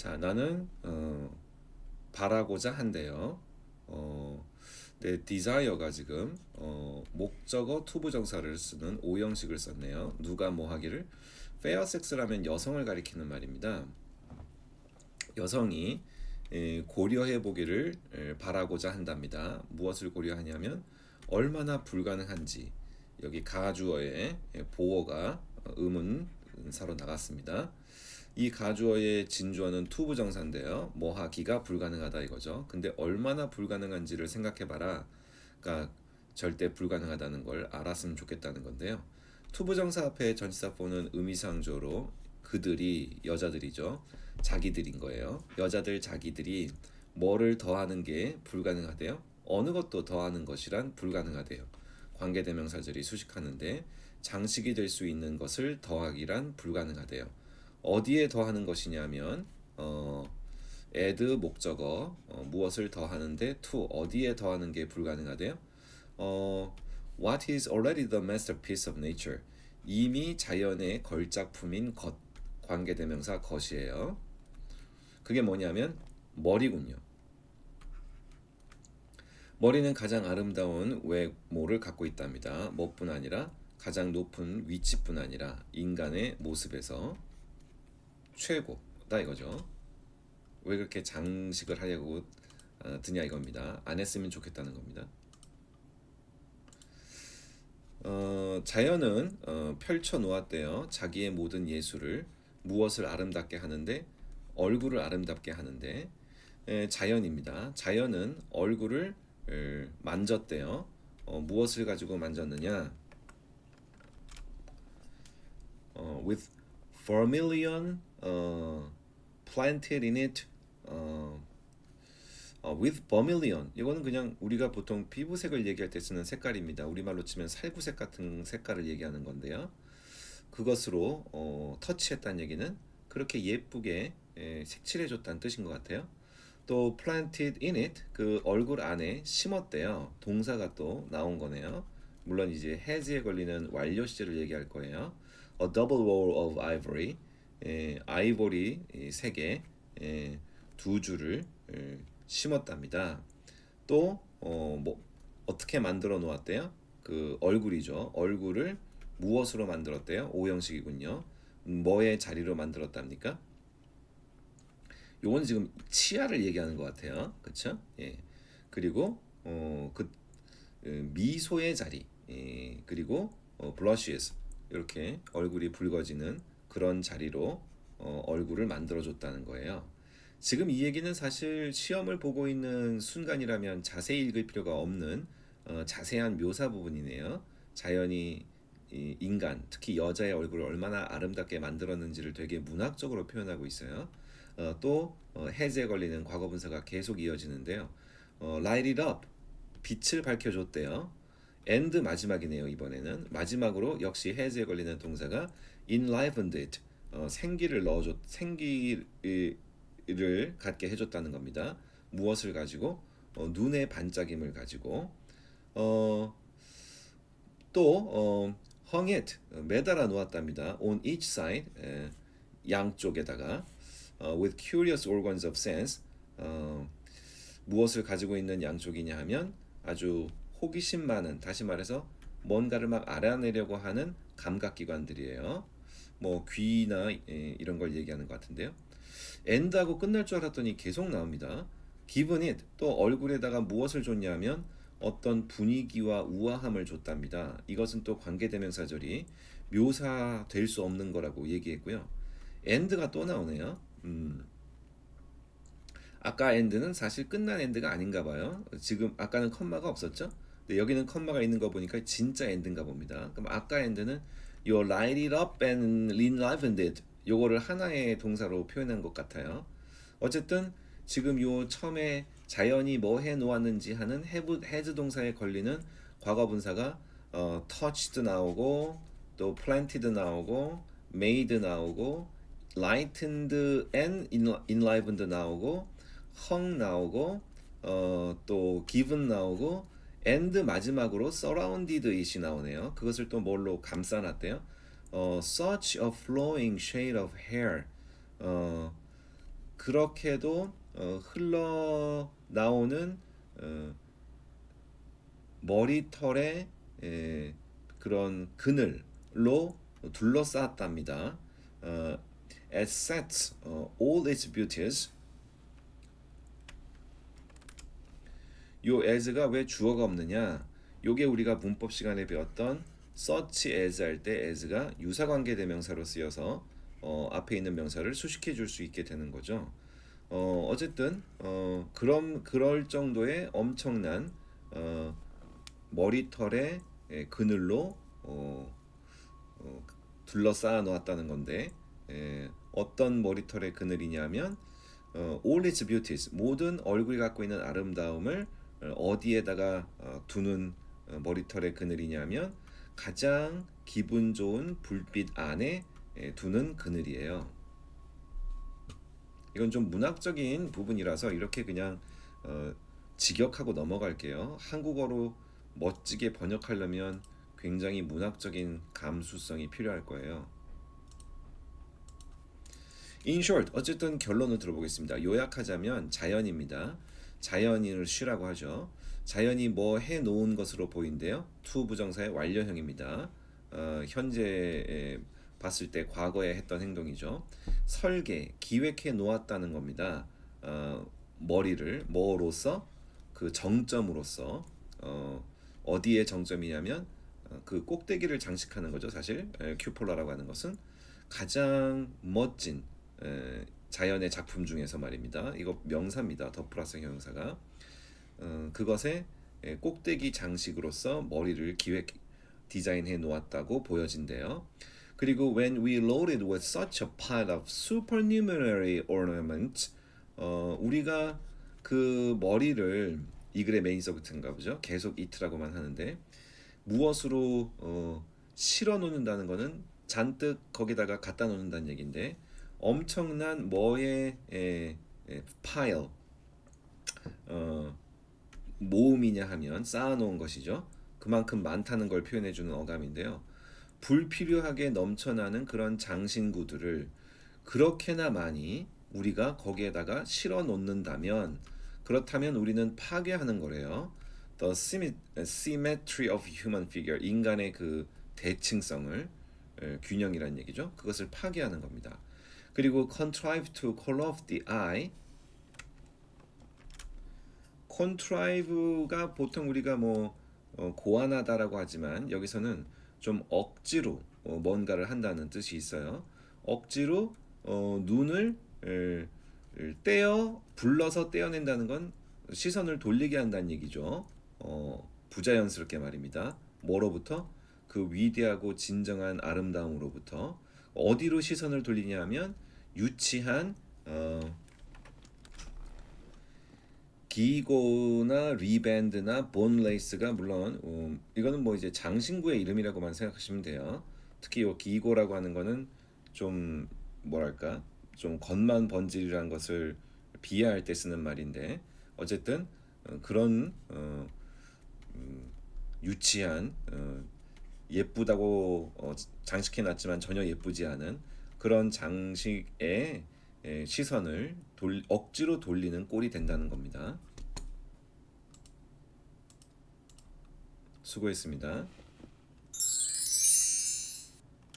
자, 나는 어, 바라고자 한대요. 어, 내 desire가 지금 어, 목적어 투부 정사를 쓰는 오형식을 썼네요. 누가 뭐 하기를 fair sex라면 여성을 가리키는 말입니다. 여성이 에, 고려해 보기를 에, 바라고자 한답니다. 무엇을 고려하냐면 얼마나 불가능한지 여기 가주어의 에, 보어가 어, 의문사로 나갔습니다. 이 가주어의 진주어는 투부 정사인데요. 뭐 하기가 불가능하다 이거죠. 근데 얼마나 불가능한지를 생각해봐라. 그러니까 절대 불가능하다는 걸 알았으면 좋겠다는 건데요. 투부 정사 앞에 전치사포는 의미상조로 그들이 여자들이죠. 자기들인 거예요. 여자들 자기들이 뭐를 더하는 게 불가능하대요. 어느 것도 더하는 것이란 불가능하대요. 관계대명사절이 수식하는데 장식이 될 수 있는 것을 더하기란 불가능하대요. 어디에 더하는 것이냐면 어 add 목적어 어, 무엇을 더하는데 to 어디에 더하는 게 불가능하대요? 어 what is already the masterpiece of nature 이미 자연의 걸작품인 것 관계대명사 것이에요. 그게 뭐냐면 머리군요. 머리는 가장 아름다운 외모를 갖고 있답니다. 뭐뿐 아니라 가장 높은 위치뿐 아니라 인간의 모습에서 최고다 이거죠. 왜 그렇게 장식을 하려고 어, 드냐 이겁니다. 안 했으면 좋겠다는 겁니다. 어, 자연은 어, 펼쳐 놓았대요. 자기의 모든 예술을 무엇을 아름답게 하는데 얼굴을 아름답게 하는데 에, 자연입니다. 자연은 얼굴을 에, 만졌대요. 어, 무엇을 가지고 만졌느냐? 어, with vermilion 어, planted in it 어, 어, with vermilion 이거는 그냥 우리가 보통 피부색을 얘기할 때 쓰는 색깔입니다. 우리말로 치면 살구색 같은 색깔을 얘기하는 건데요. 그것으로 어, 터치했다는 얘기는 그렇게 예쁘게 에, 색칠해줬다는 뜻인 것 같아요. 또 planted in it 그 얼굴 안에 심었대요. 동사가 또 나온 거네요. 물론 이제 has에 걸리는 완료 시제를 얘기할 거예요. A double roll of ivory 에, 아이보리 세 개, 에, 두 줄을 에, 심었답니다. 또 어, 뭐 어떻게 만들어 놓았대요? 그 얼굴이죠. 얼굴을 무엇으로 만들었대요? 오형식이군요. 뭐의 자리로 만들었답니까? 요건 지금 치아를 얘기하는 것 같아요. 그렇죠? 예. 그리고 어, 그 미소의 자리, 예. 그리고 어, 블러쉬에서 이렇게 얼굴이 붉어지는 그런 자리로 어, 얼굴을 만들어줬다는 거예요. 지금 이 얘기는 사실 시험을 보고 있는 순간이라면 자세히 읽을 필요가 없는 어, 자세한 묘사 부분이네요. 자연이 이 인간, 특히 여자의 얼굴을 얼마나 아름답게 만들었는지를 되게 문학적으로 표현하고 있어요. 어, 또 어, 해제 걸리는 과거 분사가 계속 이어지는데요. 어, light it up, 빛을 밝혀줬대요. and 마지막이네요 이번에는 마지막으로 역시 해제에 걸리는 동사가 enlivened it 어, 생기를 넣어줬 생기를 갖게 해줬다는 겁니다. 무엇을 가지고 어, 눈의 반짝임을 가지고 어, 또 어, hung it 매달아 놓았답니다. on each side 에, 양쪽에다가 어, with curious organs of sense 어, 무엇을 가지고 있는 양쪽이냐 하면 아주 호기심 많은 다시 말해서 뭔가를 막 알아내려고 하는 감각기관들이에요. 뭐 귀나 예, 이런 걸 얘기하는 것 같은데요. 엔드하고 끝날 줄 알았더니 계속 나옵니다. given it 또 얼굴에다가 무엇을 줬냐면 어떤 분위기와 우아함을 줬답니다. 이것은 또 관계대명사절이 묘사될 수 없는 거라고 얘기했고요. 엔드가 또 나오네요. 음. 아까 엔드는 사실 끝난 엔드가 아닌가 봐요. 지금 아까는 컴마가 없었죠? 근데 여기는 컴마가 있는 거 보니까 진짜 엔드인가 봅니다. 그럼 아까 엔드는 you light it up and enlivened it. 요거를 하나의 동사로 표현한 것 같아요. 어쨌든 지금 요 처음에 자연이 뭐 해 놓았는지 하는 have, has 동사에 걸리는 과거 분사가 어, touched 나오고 또 planted 나오고 made 나오고 lightened and enlivened 나오고 hung 나오고 어, 또 given 나오고 and 마지막으로 surrounded it이 나오네요. 그것을 또 뭘로 감싸놨대요? 어, such a flowing shade of hair. 어, 그렇게도 어, 흘러 나오는 어, 머리털의 에, 그런 그늘로 둘러쌌답니다. 어, as sets 어, all its beauties. 요 as가 왜 주어가 없느냐? 요게 우리가 문법 시간에 배웠던 such as 할 때 as가 유사관계 대명사로 쓰여서 어, 앞에 있는 명사를 수식해 줄 수 있게 되는 거죠. 어, 어쨌든 어, 그럼 그럴 정도의 엄청난 어, 머리털의 예, 그늘로 어, 어, 둘러싸아 놓았다는 건데 예, 어떤 머리털의 그늘이냐면 어, all its beauties 모든 얼굴이 갖고 있는 아름다움을 어, 어디에다가 어, 두는 어, 머리털의 그늘이냐면 가장 기분 좋은 불빛 안에 예, 두는 그늘이에요. 이건 좀 문학적인 부분이라서 이렇게 그냥 어, 직역하고 넘어갈게요. 한국어로 멋지게 번역하려면 굉장히 문학적인 감수성이 필요할 거예요. In short, 어쨌든 결론을 들어보겠습니다. 요약하자면 자연입니다. 자연인을 쉬라고 하죠. 자연이 뭐 해놓은 것으로 보인대요. to 부정사의 완료형입니다. 어, 현재 봤을 때 과거에 했던 행동이죠. 설계, 기획해 놓았다는 겁니다. 어, 머리를 뭐로서 그 정점으로서 어, 어디에 정점이냐면 어, 그 꼭대기를 장식하는 거죠. 사실 에, 큐폴라라고 하는 것은 가장 멋진 에, 자연의 작품 중에서 말입니다. 이거 명사입니다. 더 플러스 형용사가 어, 그것의 에, 꼭대기 장식으로서 머리를 기획 디자인해 놓았다고 보여진대요. 그리고 when we loaded with such a pile of supernumerary ornaments, 어, 우리가 그 머리를 이 글의 메인 서브트인가 보죠. 계속 이트라고만 하는데 무엇으로 어, 실어 놓는다는 거는 잔뜩 거기다가 갖다 놓는다는 얘기인데 엄청난 뭐의 에, 에, 파일 어, 모음이냐 하면 쌓아놓은 것이죠. 그만큼 많다는 걸 표현해주는 어감인데요. 불필요하게 넘쳐나는 그런 장신구들을 그렇게나 많이 우리가 거기에다가 실어 놓는다면 그렇다면 우리는 파괴하는 거래요. The symmetry of human figure 인간의 그 대칭성을 에, 균형이란 얘기죠. 그것을 파괴하는 겁니다. 그리고 contrive to call off the eye contrive가 보통 우리가 뭐 어, 고안하다라고 하지만 여기서는 좀 억지로 어, 뭔가를 한다는 뜻이 있어요. 억지로 어, 눈을 떼어 불러서 떼어낸다는 건 시선을 돌리게 한다는 얘기죠. 어, 부자연스럽게 말입니다. 뭐로부터 그 위대하고 진정한 아름다움으로부터 어디로 시선을 돌리냐면 유치한 어, 기고나 리밴드나 본레이스가 물론 음, 이거는 뭐 이제 장신구의 이름이라고만 생각하시면 돼요. 특히 요 기고라고 하는 거는 좀 뭐랄까 좀 겉만 번질이란 것을 비하할 때 쓰는 말인데 어쨌든 어, 그런 어, 음, 유치한 어, 예쁘다고 어, 장식해 놨지만 전혀 예쁘지 않은 그런 장식에 에, 시선을 돌, 억지로 돌리는 꼴이 된다는 겁니다. 수고했습니다.